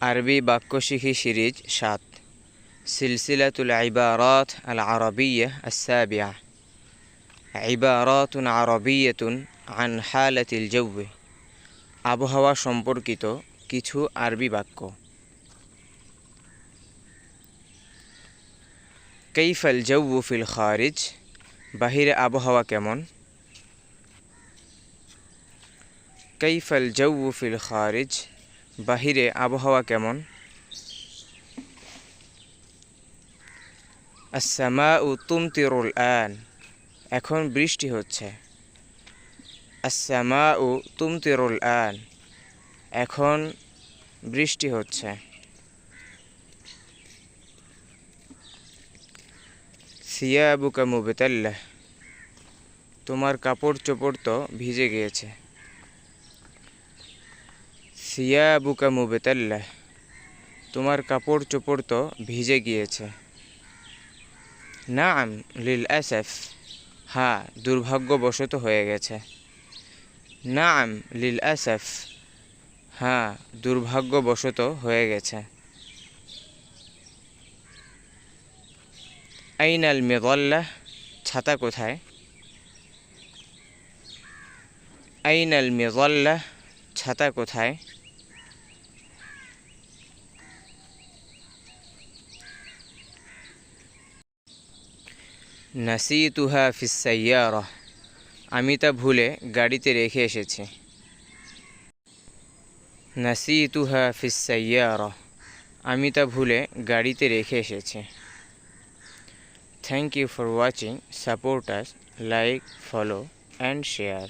আরবি বাক্যশিখি সিরিজ সাত সিলসিলাতুল ইবারাত আল আরবিয়া আসাবিয়া ইবারাতুন আরবিয়াতুন আন হালাতিল জৌবে আবহাওয়া সম্পর্কিত কিছু আরবি বাক্য। কৈফাল জৌ ফিল খারিজ বাহিরে আবহাওয়া কেমন কৈফাল জৌ ফিল খারিজ বাহিরে আবহাওয়া কেমন আসসামা উ তুমতিরুল আন এখন বৃষ্টি হচ্ছে। আসসামা উ তুমতিরুল আন এখন বৃষ্টি হচ্ছে। সিয়াবুকা মুবেতাল্লাহ তোমার কাপড় চোপড় তো ভিজে গিয়েছে। সিয়াবুকা মুবেতাল্লাহ তোমার কাপড় চোপড় তো ভিজে গিয়েছে। নাম লিল আসফ। হ্যাঁ দুর্ভাগ্যবশত হয়ে গেছে। নাম লিল আসফ। হ্যাঁ দুর্ভাগ্যবশত হয়ে গেছে। আইনাল মেদল্লাহ ছাতা কোথায়? আইনাল মেদল্লাহ ছাতা কোথায়? নাসি নাসিতুহা ফিসাইয়ারা আমি তা ভুলে গাড়িতে রেখে এসেছি। নাসিতুহা ফিসাইয়ারা আমি তা ভুলে গাড়িতে রেখে এসেছি। Thank you for watching. Support us, like, follow, and share.